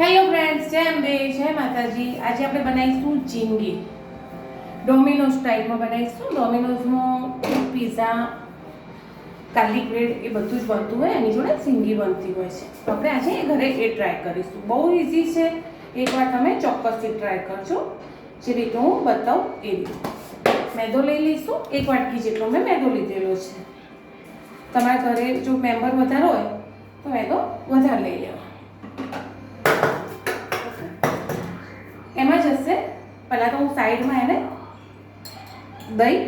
Hello friends જય અંબે જય માતાજી આજે આપણે બનાવીશું ચીંગી. ડોમિનોઝ ટાઈપમાં બનાવીશું. ડોમિનોઝમાં પીઝા કાલી બ્રેડ એ બધું જ બનતું હોય. એની જોડે સિંગી બનતી હોય છે. તો આપણે આજે ઘરે એ ટ્રાય કરીશું. બહુ ઇઝી છે. એકવાર તમે ચોક્કસથી ટ્રાય કરજો. જે રીતે હું બતાવું એ રીતે. મેદો લઈ લઈશું. એક વાટકી જેટલો મેં મેદો લીધેલો છે. તમારા ઘરે જો મેમ્બર વધારે હોય, તો મેદો વધારે લઈ લેવા એમાં જશે પહેલાં તો હું સાઈડમાં એને દહીં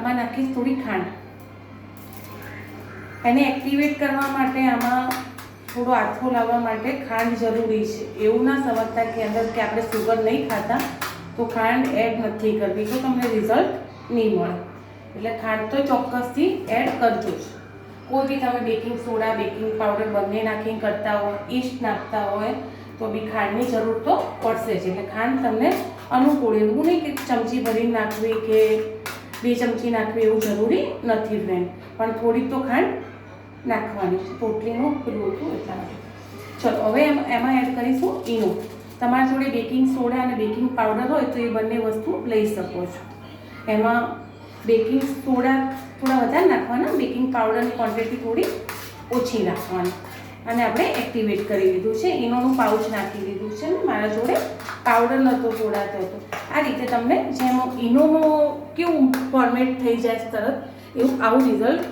એમાં નાખીશ થોડી ખાંડ. એને એક્ટિવેટ કરવા માટે આમાં થોડો આથો લાવવા માટે ખાંડ જરૂરી છે. એવું ના સમજતા કે અંદર કે આપણે સુગર નહીં ખાતા તો ખાંડ એડ નથી કરવી તો તમને રિઝલ્ટ નહીં મળે. એટલે ખાંડ તો ચોક્કસથી એડ કરજો જ. કોઈ બી તમે બેકિંગ સોડા, બેકિંગ પાવડર બંને નાખીને કરતા હોય, ઈસ્ટ નાખતા હોય, તો બી ખાંડની જરૂર તો પડશે જ. એટલે ખાંડ તમને અનુકૂળ એવું નહીં કે ચમચી ભરીને નાખવી કે બે ચમચી નાખવી એવું જરૂરી નથી ફ્રેન્ડ પણ થોડીક તો ખાંડ નાખવાની છે. પોટલીનું પેલું હતું એટલા ચલો. હવે એમ, એમાં એડ કરીશું ઈનો. તમારા જોડે બેકિંગ સોડા અને બેકિંગ પાવડર હોય તો એ બંને વસ્તુ લઈ શકો છો. એમાં બેકિંગ સોડા થોડા વધારે નાખવાના, બેકિંગ પાવડરની ક્વોન્ટિટી થોડી ઓછી નાખવાની. અને આપણે એક્ટિવેટ કરી દીધું છે, ઈનોનું પાઉચ નાખી દીધું છે ને મારા જોડે પાવડર નહોતો જોડાતો હતો. આ રીતે તમને જેમ ઈનોનો કેવું ફોર્મેટ થઈ જાય તરત, એવું આવું રિઝલ્ટ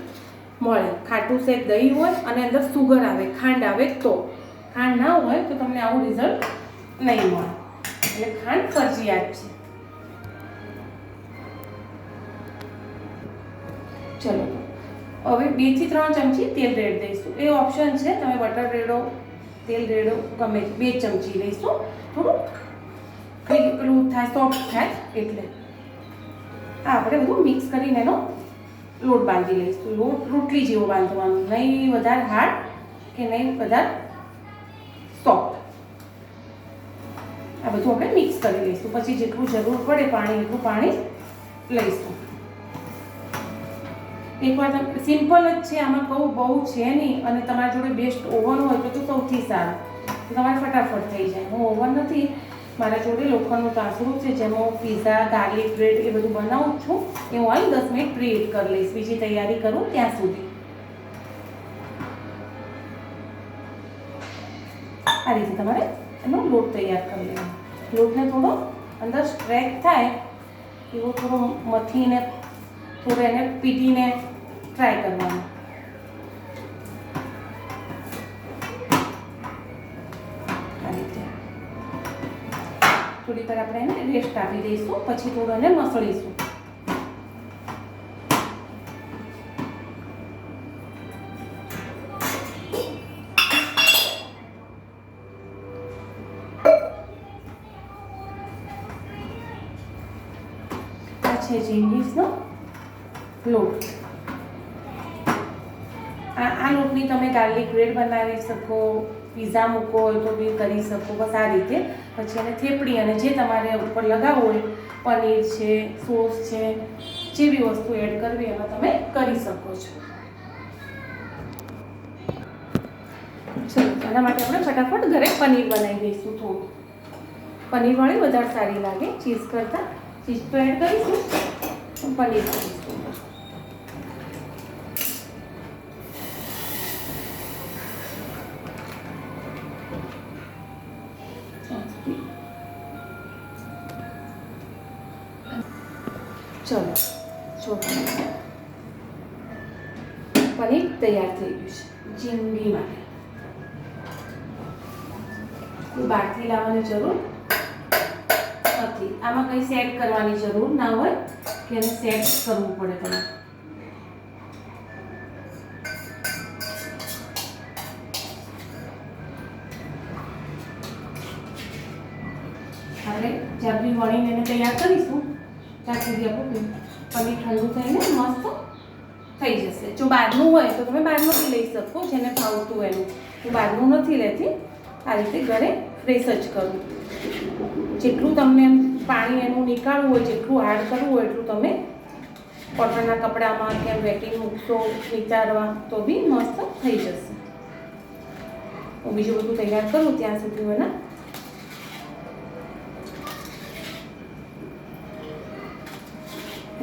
મળે. ખાટું શેક દહીં હોય અને અંદર સુગર આવે, ખાંડ આવે તો. ખાંડ ના હોય તો તમને આવું રિઝલ્ટ નહીં મળે. એટલે ખાંડ ફરજિયાત છે. ચલો. હવે બેથી ત્રણ ચમચી તેલ રેડ દઈશું. એ ઓપ્શન છે, તમે બટર રેડો, તેલ રેડો, ગમે બે ચમચી લઈશું. થોડું પેલું થાય સોફ્ટ થાય, એટલે. આ આપણે બધું મિક્સ કરીને એનો લોટ બાંધી લઈશું. લોટ રોટલી જેવો બાંધવાનો. નહીં વધારે હાર્ડ કે નહીં વધારે સોફ્ટ આ બધું આપણે મિક્સ કરી લઈશું. પછી જેટલું જરૂર પડે પાણી, એટલું પાણી લઈશું. એકવાર તમે સિમ્પલ જ છે, આમાં કહું બહુ છે નહીં, અને તમારા જોડે બેસ્ટ ઓવન હોય તો તો સૌથી સારું. તમારે ફટાફટ થઈ જાય. હું ઓવન નથી, મારા જોડે લોખંડનું તાસરું છે, જેમાં હું પીઝા ગાર્લિક બ્રેડ એ બધું બનાવું છું. એ હું આવી દસ મિનિટ પ્રીહીટ કરી લઈશ. બીજી તૈયારી કરું ત્યાં સુધી. આ રીતે તમારે એનો લોટ તૈયાર કરી લેવાનો. લોટને થોડો અંદર સ્ટ્રેક થાય, એવો થોડો મથીને થોડો એને પીટીને ટ્રાય કરવાનો. થોડી વાર આપણે એને રેસ્ટ આપી દઈશું, પછી થોડું એને મસળીશું. ગાર્લિક બ્રેડ બનાવી શકો પીઝા મૂકો હોય તો બી કરી શકો, બસ આ રીતે. પછી એને થેપડી અને જે તમારે ઉપર લગાવવું હોય, પનીર છે, સોસ છે જે બી વસ્તુ એડ કરવી એમાં તમે કરી શકો છો. ચલો એના માટે આપણે ફટાફટ ઘરે પનીર બનાવી દઈશું થોડું. પનીરવાળી વધારે સારી લાગે ચીઝ કરતાં. ચીઝ તો એડ કરીશું પનીર કરીશું. ચલો જો પનીર તૈયાર થઈ ગયું છે, ચીંગી માટે. બહારથી લાવવાની જરૂર નથી. આમાં કંઈ સેટ કરવાની જરૂર ના હોય કે એને સેટ કરવું પડે તમારે. આપણે બી વણીને એને તૈયાર કરીશું, ત્યાં સુધી આપણું પનીર ઠંડુ થઈને મસ્ત થઈ જશે. જો બહારનું હોય તો તમે બહારનું બી લઈ શકો, જેને ભાવતું એનું. હું બહારનું નથી લેતી, આ રીતે ઘરે ફ્રેશ જ કરું. જેટલું તમને પાણી એનું નીકાળવું હોય, જેટલું હાર્ડ કરવું હોય, એટલું તમે કોટનના કપડામાં કે વેટિંગ મૂકશો વિચારવા તો બી મસ્ત થઈ જશે. હું બીજું બધું તૈયાર કરું ત્યાં સુધી મને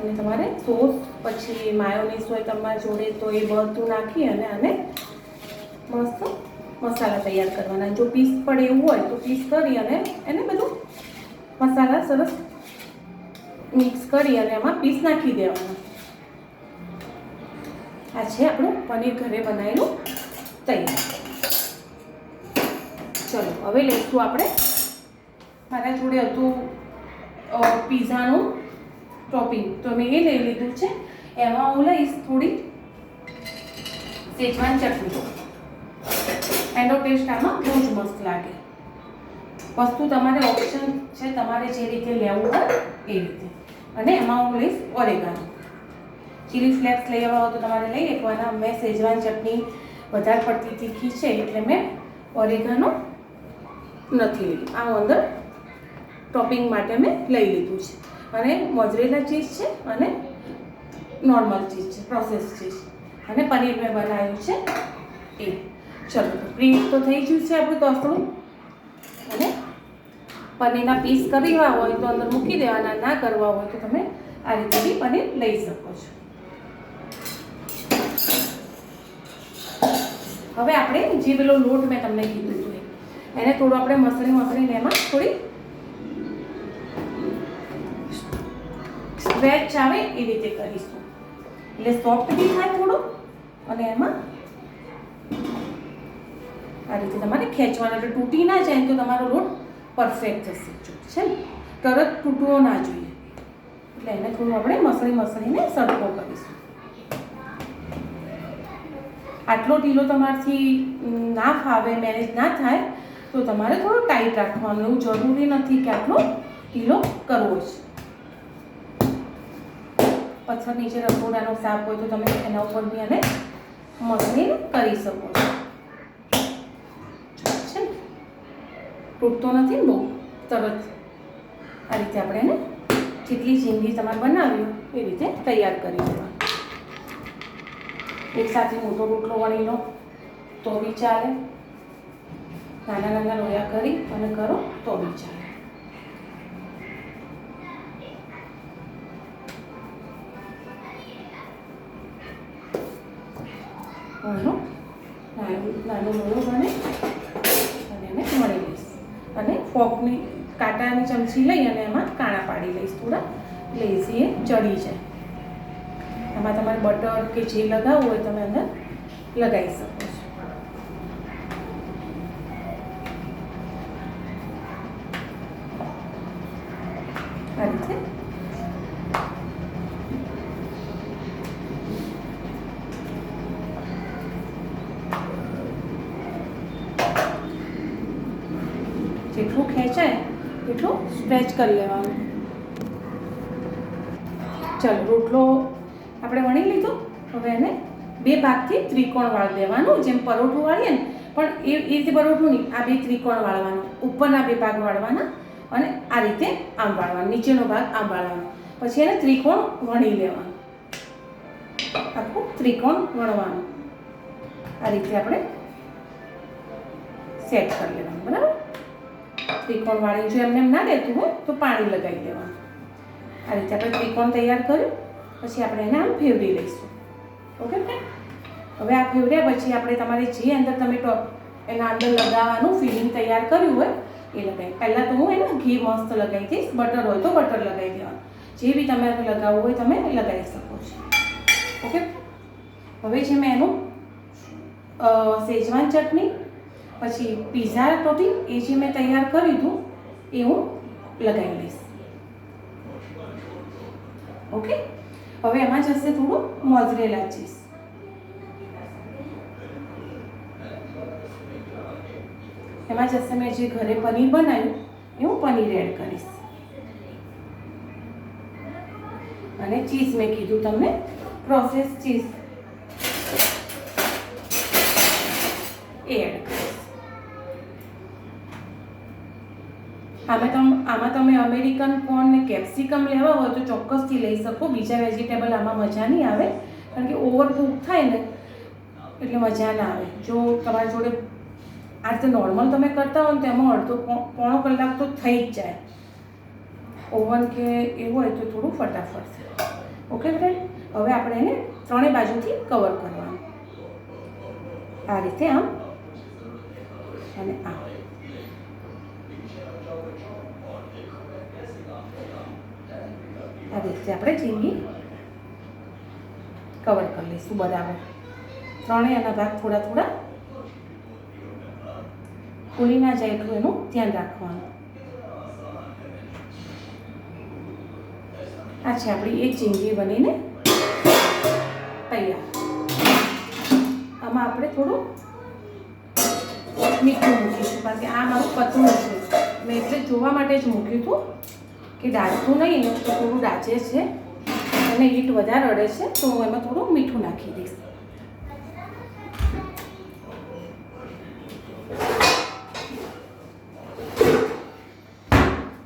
અને તમારે સોસ, પછી માયોનીઝ હોય તમારા જોડે તો એ બધું નાખી અને આને મસ્ત મસાલા તૈયાર કરવાના. જો પીસ પડે એવું હોય તો પીસ કરી અને એને બધું મસાલા સરસ મિક્સ કરી અને એમાં પીસ નાખી દેવાના. આ છે આપણું પનીર ઘરે બનાવેલું તૈયાર. ચલો, હવે લઈશું આપણે. મારા જોડે હતું પીઝાનું ટોપિંગ. તો મેં એ લઈ લીધું છે. એમાં હું લઈશ થોડી શેજવાન ચટણી. એનો ટેસ્ટ આમાં બહુ જ મસ્ત લાગે. વસ્તુ તમારે ઓપ્શન છે, તમારે જે રીતે લેવું હોય એ રીતે. અને એમાં હું લઈશ ઓરેગાનો. ચીલી ફ્લેક્સ લઈ આવ્યા હોય તો તમારે લઈ એકવાર મેં શેજવાન ચટણી વધારે પડતી તીખી છે એટલે મેં ઓરેગાનો નથી લીધું. આ અંદર ટોપિંગ માટે મેં લઈ લીધું છે. અને મોજરેલા ચીઝ છે અને નોર્મલ ચીઝ છે પ્રોસેસ ચીઝ અને પનીર મેં બનાવ્યું છે એ. ચલો પ્રિન્ટ તો થઈ ગયું છે આપણું તોસડું અને પનીરના પીસ કરવા હોય તો અંદર મૂકી દેવાના, ના કરવા હોય તો તમે આ રીતે બી પનીર લઈ શકો છો. હવે આપણે જે પેલો લોટ મેં તમને કીધું હતું એને થોડું આપણે મસળી મસળીને એમાં થોડી સ્ટ્રેચ આવે એ રીતે કરીશું. એટલે સોફ્ટ બી થાય થોડું અને એમાં આ રીતે તમારે ખેંચવાનો. એટલે તૂટી ના જાય તો તમારો લોટ પરફેક્ટ જશે. છે ને? તરત તૂટવો ના જોઈએ. એટલે એને થોડું આપણે મસળી મસળીને સરખો કરીશું. આટલો ઢીલો તમારથી ના ફાવે, મેનેજ ના થાય, તો તમારે થોડું ટાઈટ રાખવાનું. એવું જરૂરી નથી કે આટલો ઢીલો કરવો છે પથ્થર નીચે રસોડાનો સાપ હોય તો તમે એના ઉપર બી એને મસળીને કરી શકો છો. છે ને? તૂટતો નથી બહુ? તરત. આ રીતે આપણે એને જેટલી જિંદગી તમારે બનાવી એ રીતે તૈયાર કરી દેવા એક સાથે મોટો રોટલો વણી લો, તો બી ચાલે. નાના નાના લોયા કરી અને કરો, તો બી ચાલે. આનો નાનું લોયો બને. અને એને મળી લઈશ. અને ફોકની કાંટાની ચમચી લઈ અને એમાં કાણા પાડી લઈશ થોડા. એટલે એ ચડી જાય. એમાં તમારે બટર કે જે લગાવવું હોય તમે અંદર લગાવી શકો છો આ રીતે જેટલું ખેંચાય એટલું સ્ટ્રેચ કરી લેવાનું. ચાલો, રોટલો આપણે વણી લીધો. હવે એને બે ભાગથી ત્રિકોણ વાળી દેવાનું. જેમ પરોઠું વાળીએ ને, પણ એ એ રીતે પરોઠું નહીં, આ બે ત્રિકોણ વાળવાનું. ઉપરના બે ભાગ વાળવાના અને આ રીતે આમ વાળવાનું, નીચેનો ભાગ આમ વાળવાનો. પછી એને ત્રિકોણ વણી લેવાનું. આખું ત્રિકોણ વણવાનું. આ રીતે આપણે સેટ કરી લેવાનું, બરાબર? ત્રિકોણ વાળી જો એમને એમ ના દેતું હોય તો પાણી લગાવી દેવાનું. આ રીતે આપણે ત્રિકોણ તૈયાર કર્યું, પછી આપણે એને આમ ફેવરી લઈશું. Okay friend? હવે આ ફેવર્યા પછી આપણે તમારે જે અંદર તમે ટોપ એના અંદર લગાવવાનું, ફિલિંગ તૈયાર કર્યું હોય, એ લગાવી. પહેલાં તો હું એનું ઘી મસ્ત લગાવી દઈશ. બટર હોય તો બટર લગાવી દેવાનું. જે બી તમારે લગાવવું હોય તમે લગાવી શકો છો. ઓકે? હવે છે મેં એનું સેજવાન ચટણી પછી પીઝા ટોપિંગ એ જે મેં તૈયાર કર્યું હતું એ હું લગાવી લઈશ ઓકે? હવે એમાં જશે થોડું મોઝરેલા ચીઝ. એમાં જશે મેં જે ઘરે પનીર બનાવ્યું, એ હું પનીર એડ કરીશ. અને ચીઝ મેં કીધું તમને પ્રોસેસ ચીઝ. એ એડ કરીશ. આમાં તમે આમાં તમે અમેરિકન કોર્ન ને કેપ્સિકમ લેવા હોય તો ચોક્કસથી લઈ શકો. બીજા વેજીટેબલ આમાં મજા નહીં આવે. કારણ કે ઓવર કુક થાય ને, એટલે મજા ના આવે. જો તમારી જોડે આ રીતે નોર્મલ તમે કરતા હોય ને તો એમાં અડધો પોણો કલાક તો થઈ જ જાય. ઓવન કે એવું હોય તો થોડું ફટાફટ ઓકે ફ્રેન્ડ હવે આપણે એને ત્રણેય બાજુથી કવર કરવાનું. આ રીતે આમ. અને આમ આ રીતે આપણે ચીંગી કવર કરી લઈશું બરાબર. ત્રણેય આના ભાગ થોડા થોડા ખુલી ના જાય એટલું એનું ધ્યાન રાખવાનું. આ છે આપણી એક ચીંગી બનીને તૈયાર. આમાં આપણે થોડું મીઠું મૂકીશું, કારણ કે આ મારું પતલું છે. મેં એટલે જોવા માટે જ મૂક્યું હતું. કે દાળતું નહીં ને તો થોડું ડાચે છે અને હીટ વધારે અડે છે, તો હું એમાં થોડું મીઠું નાખી દઈશ.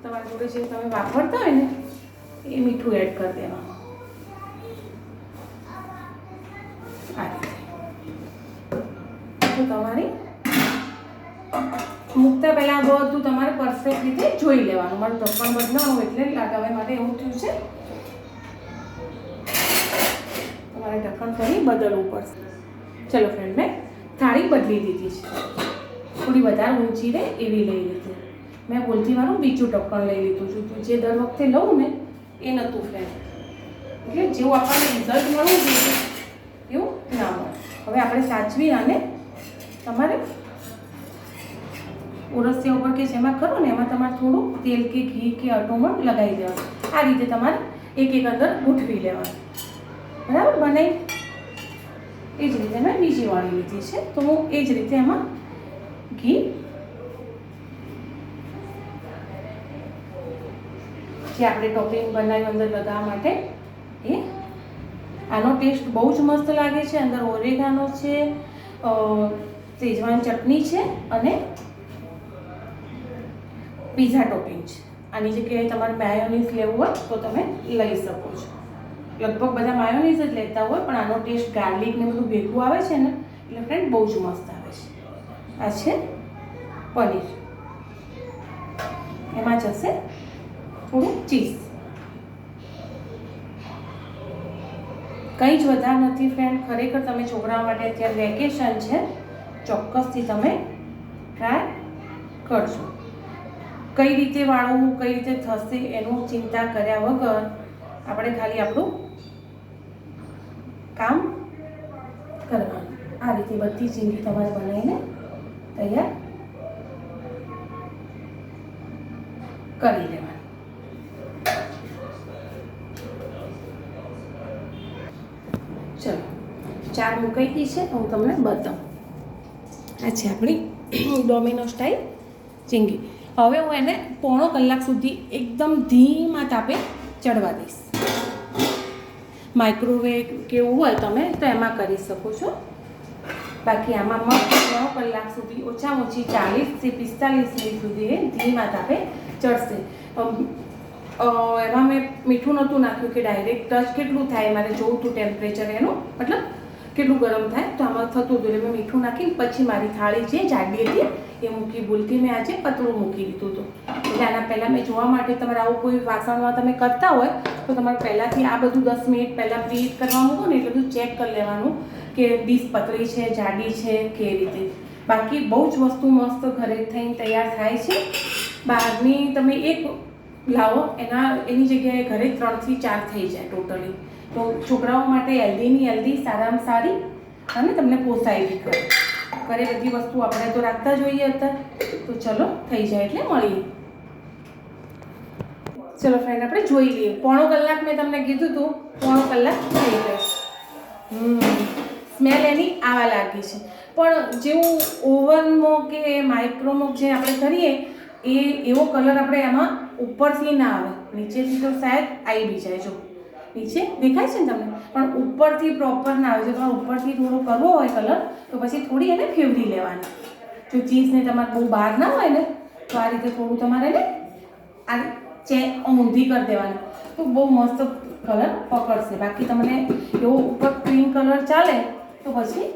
તમારી જોડે જે તમે વાપરતા હોય ને, એ મીઠું એડ કરી દેવાનું. તમારી મૂકતા પહેલાં બધું તમારે પરફેક્ટ રીતે જોઈ લેવાનું. મારું ઢક્કણ બદલાવું એટલે લગાવવા માટે એવું થયું છે. તમારે ઢક્કણ ફરી બદલવું પડશે. ચલો ફ્રેન્ડ મેં થાળી બદલી દીધી છે. થોડી વધારે ઊંચી રહે એવી લઈ લીધી. મેં ભૂલથી મારું બીજું ઢક્કણ લઈ લીધું છું. જે દર વખતે લઉં ને, એ નહોતું ફ્રેન્ડ એટલે જેવું આપણને રિઝલ્ટ મળવું જોઈએ, એવું ના મળે. હવે આપણે સાચવી અને તમારે ઉરસિયા ઉપર કે જેમાં કરો ને, એમાં તમારે થોડું તેલ કે ઘી કે અટોમાં લગાવી દેવાનું. આ રીતે તમારે એક એક અંદર ગોઠવી લેવાનું. બરાબર? બનાવી એ જ રીતે મેં બીજી વાળી લીધી છે. તો હું એ જ રીતે એમાં ઘી જે આપણે ટોપિંગ બનાવ્યું અંદર લગાવવા માટે, એ આનો ટેસ્ટ બહુ જ મસ્ત લાગે છે. અંદર ઓરેગાનો છે સેજવાન ચટણી છે અને પીઝા ટોપિંગ છે. આની જગ્યાએ તમારે માયોનીઝ લેવું હોય તો તમે લઈ શકો છો. લગભગ બધા માયોનીઝ જ લેતા હોય, પણ આનો ટેસ્ટ ગાર્લિક ને બધું ભેગું આવે છે ને, એટલે ફ્રેન્ડ બહુ જ મસ્ત આવે છે. આ છે પનીર. એમાં જશે થોડું ચીઝ કંઈ જ વધારે નથી ફ્રેન્ડ ખરેખર તમે છોકરાઓ માટે અત્યારે વેકેશન છે, ચોક્કસથી તમે ટ્રાય કરજો. કઈ રીતે વાળવું, કઈ રીતે થશે એનું ચિંતા કર્યા વગર આપણે ખાલી આપણું કામ કરવાનું. આ રીતે બધી ચીંગી તમારે બનાવીને તૈયાર કરી લેવાની. ચલો, ચાર મુકાઈ ગઈ છે હું તમને બતાવું. આ છે આપણી ડોમિનો સ્ટાઈલ ચીંગી હવે હું એને પોણો કલાક સુધી એકદમ ધીમા તાપે ચડવા દઈશ. માઇક્રોવેવ કેવું હોય તમે તો એમાં કરી શકો છો. બાકી આમાં મસ્ત ત્રણ કલાક સુધી ઓછામાં ઓછી ચાલીસથી પિસ્તાલીસ મિનિટ સુધી ધીમા તાપે ચડશે. એમાં મેં મીઠું નહોતું નાખ્યું કે ડાયરેક્ટ ટચ કેટલું થાય, મારે જોવું હતું ટેમ્પરેચર એનું. મતલબ કેટલું ગરમ થાય, તો આમાં થતું હતું મેં મીઠું નાખીને પછી મારી થાળી છે જાડી હતી એ મૂકી, ભૂલથી મેં આજે પતળું મૂકી દીધું હતું. એટલે આના પહેલાં મેં જોવા માટે તમારે આવું કોઈ વાસણમાં તમે કરતા હોય, તો તમારે પહેલાંથી આ બધું દસ મિનિટ પહેલાં પ્રીહીટ કરવા મૂકો ને એટલે બધું ચેક કરી લેવાનું કે ડીશ પતળી છે, જાડી છે કે રીતે. બાકી બહુ જ વસ્તુ મસ્ત ઘરે થઈને તૈયાર થાય છે. બહારની તમે એક લાવો, એના, એની જગ્યાએ ઘરે ત્રણથી ચાર થઈ જાય ટોટલી તો છોકરાઓ માટે હેલ્ધીની હેલ્ધી સારામાં સારી, અને તમને પોસાય બી કરે ઘરે બધી વસ્તુ આપણે તો રાખતા જોઈએ અત્યારે. તો ચલો, થઈ જાય એટલે મળીએ. ચલો ફ્રેન્ડ આપણે જોઈ લઈએ. પોણો કલાક મેં તમને કીધું હતું પોણો કલાક થઈ ગયો. હમ સ્મેલ એની આવા લાગી છે. પણ જેવું ઓવનમાં કે માઇક્રોમાં જે આપણે કરીએ, એ એવો કલર આપણે એમાં ઉપરથી ના આવે. નીચેથી તો શાયદ આવી બી જાય, જો. નીચે દેખાય છે ને તમને? પણ ઉપરથી પ્રોપર ના આવે. જો તમારે ઉપરથી થોડો કરવો હોય કલર તો પછી થોડી એને ફેવરી લેવાની. જો ચીઝને તમારે બહુ બહાર ના હોય ને, તો આ રીતે થોડું તમારે એને આ ચે ઊંધી કરી દેવાની. તો બહુ મસ્ત કલર પકડશે. બાકી તમને એવો ઉપર ક્રીમ કલર ચાલે, તો પછી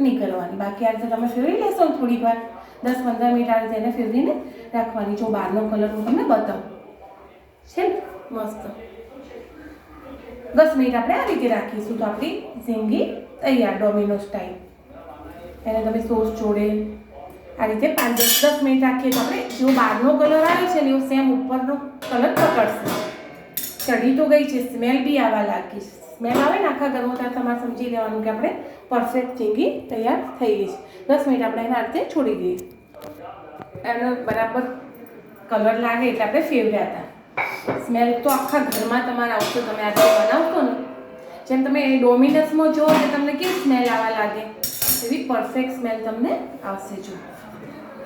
નહીં કરવાની. બાકી આ રીતે તમે ફેરવી લેશો ને થોડીક વાર. દસ પંદર મિનિટ આ રીતે એને ફેરવીને રાખવાની. જો બહારનો કલર હું તમને બતાવું. છે ને? મસ્ત. દસ મિનિટ આપણે આ રીતે રાખીશું તો આપણી ઝીંગી તૈયાર, ડોમિનો સ્ટાઈલ. એને તમે સોસ જોડે આ રીતે પાંચ દસ દસ મિનિટ રાખીએ તો આપણે જેવો બહારનો કલર આવે છે ને એવો સેમ ઉપરનો કલર પકડશે. ચડી તો ગઈ છે સ્મેલ બી આવવા લાગી સ્મેલ આવે ને આખા ઘરમાં ત્યારે તમારે સમજી લેવાનું કે આપણે પરફેક્ટ ઝીંગી તૈયાર થઈ ગઈ છે. દસ મિનિટ આપણે એના રીતે છોડી દઈએ. એનો બરાબર કલર લાગે એટલે આપણે ફેવર્યા હતા. સ્મેલ તો આખા ઘરમાં તમારા આવશે, તમે આ રીતે બનાવશો ને? જેમ તમે ડોમિનસમાં જુઓ કે તમને કેવી સ્મેલ આવવા લાગે? એવી પરફેક્ટ સ્મેલ તમને આવશે જો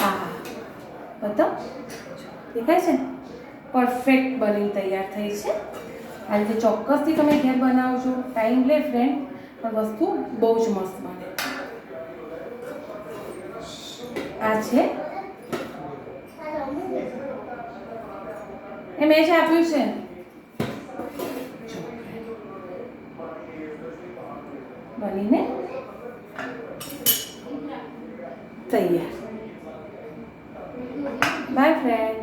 હા હા બતાવ. દેખાય છે પરફેક્ટ બની તૈયાર થઈ છે. આ રીતે ચોક્કસથી તમે ઘેર બનાવજો. ટાઈમ લે ફ્રેન્ડ પણ વસ્તુ બહુ જ મસ્ત બને. આ છે એ મેં જ આપ્યું છે. બનીને તૈયાર. By friend